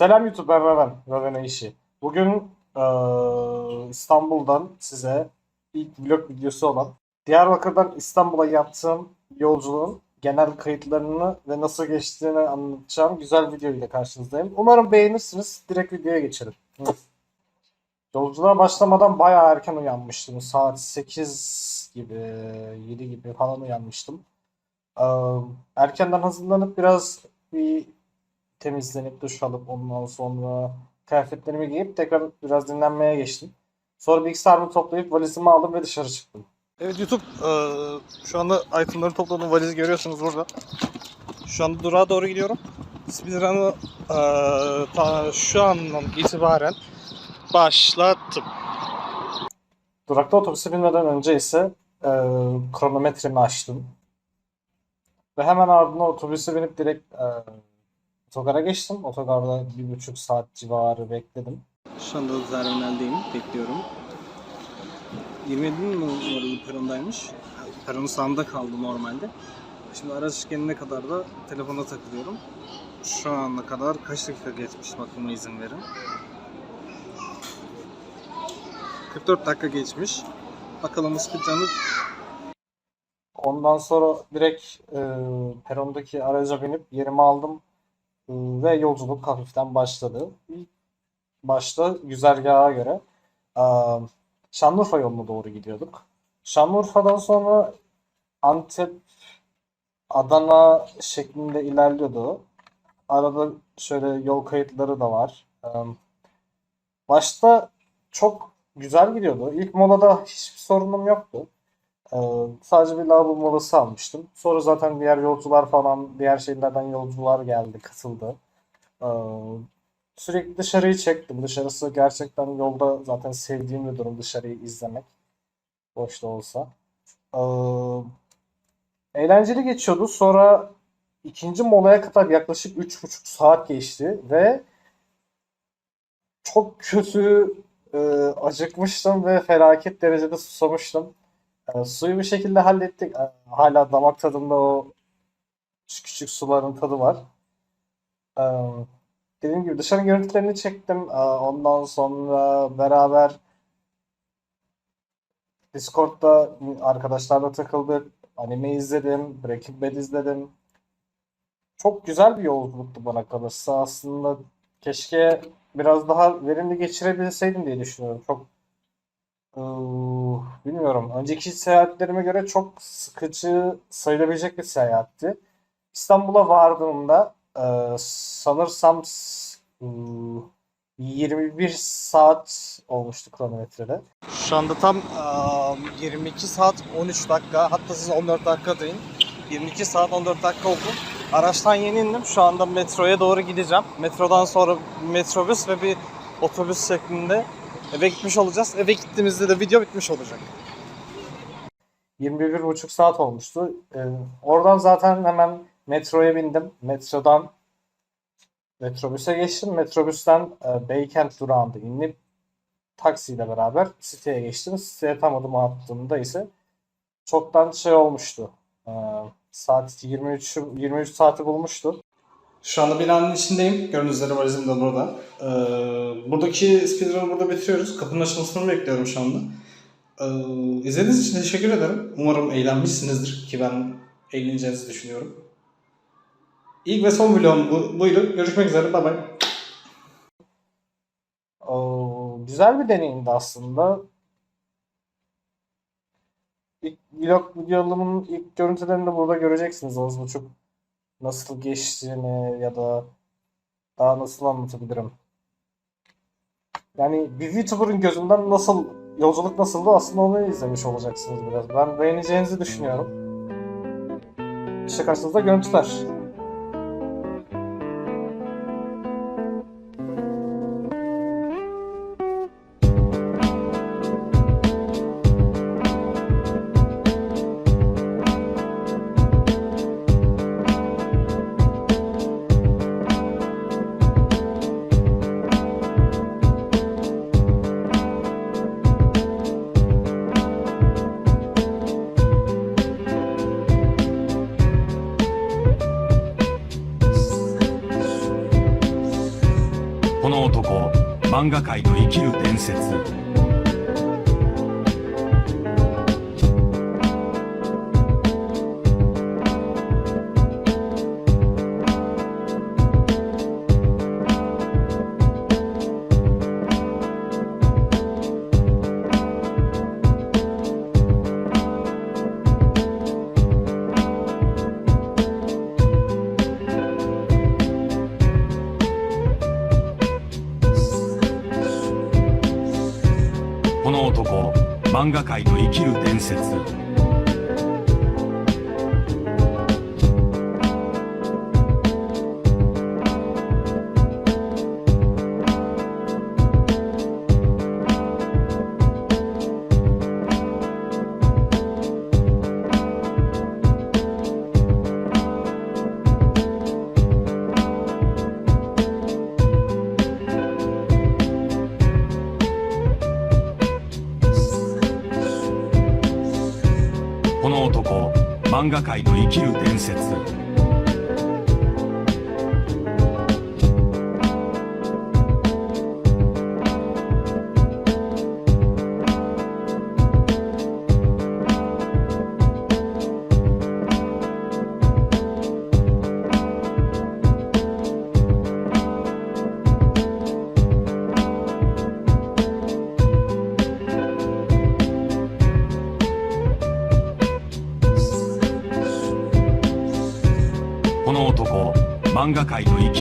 Selam YouTube ben Raven, Raven işi. Bugün eee, İstanbul'dan size ilk vlog videosu olan Diyarbakır'dan İstanbul'a yaptığım yolculuğun genel kayıtlarını ve nasıl geçtiğini anlatacağım güzel video ile karşınızdayım. Umarım beğenirsiniz. Direkt videoya geçelim. Yolculuğa başlamadan bayağı erken uyanmıştım. Saat 8 gibi, 7 gibi falan uyanmıştım. Eee, erkenden hazırlanıp biraz bir temizlenip duş alıp ondan sonra kıyafetlerimi giyip tekrar biraz dinlenmeye geçtim. Sonra bilgisayarımı toplayıp valizimi aldım ve dışarı çıktım. Evet YouTube eee, şu anda itemları topladığım valizi görüyorsunuz burada. Şu anda durağa doğru gidiyorum. Speedrun'ı eee, ta şu andan itibaren başlattım. Durakta otobüse binmeden önce ise eee kronometremi açtım. Ve hemen ardından otobüse binip direkt eee otogara geçtim. Otogarda bir buçuk saat civarı bekledim. Şu anda terminaldeyim, bekliyorum. 27 numaralı perondaymış. Peronun sağında kaldı normalde. Şimdi araç gelene kadar da telefona takılıyorum. Şu ana kadar kaç dakika geçmiş bakıma izin verin. 44 dakika geçmiş. Bakalım speedrun'ı Ondan sonra direkt eee perondaki araca binip yerimi aldım ve yolculuk hafiften başladı. İlk başta güzergaha göre Şanlıurfa yoluna doğru gidiyorduk. Şanlıurfa'dan sonra Antep, Adana şeklinde ilerliyordu. Arada şöyle yol kayıtları da var. Başta çok güzel gidiyordu. İlk molada hiçbir sorunum yoktu. Ee, sadece bir lavabo molası almıştım. Sonra zaten diğer yolcular falan, diğer şehirlerden yolcular geldi, katıldı. Ee, sürekli dışarıyı çektim. Dışarısı gerçekten yolda zaten sevdiğim bir durum dışarıyı izlemek. Boş da olsa. Ee, eğlenceli geçiyordu. Sonra ikinci molaya kadar yaklaşık 3,5 saat geçti ve çok kötü e, acıkmıştım ve felaket derecede susamıştım. E, suyu bir şekilde hallettik. E, hala damak tadımda o küçük küçük suların tadı var. E, dediğim gibi dışarı görüntülerini çektim. Ondan sonra beraber Discord'da arkadaşlarla takıldık. Anime izledim. Breaking Bad izledim. Çok güzel bir yolculuktu bana kalırsa. Aslında keşke biraz daha verimli geçirebilseydim diye düşünüyorum. Çok bilmiyorum. Önceki seyahatlerime göre çok sıkıcı sayılabilecek bir seyahatti. İstanbul'a vardığımda eee, sanırsam s- eee, 21 saat olmuştu kronometrede. Şu anda tam eee, 22 saat 13 dakika hatta siz 14 dakika deyin. 22 saat 14 dakika oldu. Araçtan yeni indim. Şu anda metroya doğru gideceğim. Metrodan sonra metrobüs ve bir otobüs şeklinde eve gitmiş olacağız. Eve gittiğimizde de video bitmiş olacak. 21,5 saat olmuştu. Ee, oradan zaten hemen metroya bindim. Metrodan metrobüse geçtim. Metrobüsten e, Beykent durağında inip taksiyle beraber siteye geçtim. Siteye tam adım attığımda ise çoktan şey olmuştu. Ee, saat 23 23 saati bulmuştu. Şu anda binanın içindeyim. Gördüğünüz üzere valizim de burada. Ee, buradaki speedrun'ı burada bitiriyoruz. Kapının açılmasını bekliyorum şu anda. Ee, izlediğiniz için teşekkür ederim. Umarım eğlenmişsinizdir ki ben eğleneceğinizi düşünüyorum. İlk ve son vlogum bu, buydu. Görüşmek üzere. Bay bay. Güzel bir deneyimdi aslında. İlk vlog videolarımın ilk görüntülerini de burada göreceksiniz az buçuk nasıl geçtiğini ya da daha nasıl anlatabilirim. Yani bir YouTuber'ın gözünden nasıl yolculuk nasıldı aslında onu izlemiş olacaksınız biraz. Ben beğeneceğinizi düşünüyorum. İşte karşınızda görüntüler. 漫画界の生きる伝説。漫画界の生きる伝説。この男漫画界の生きる伝説。画界の生き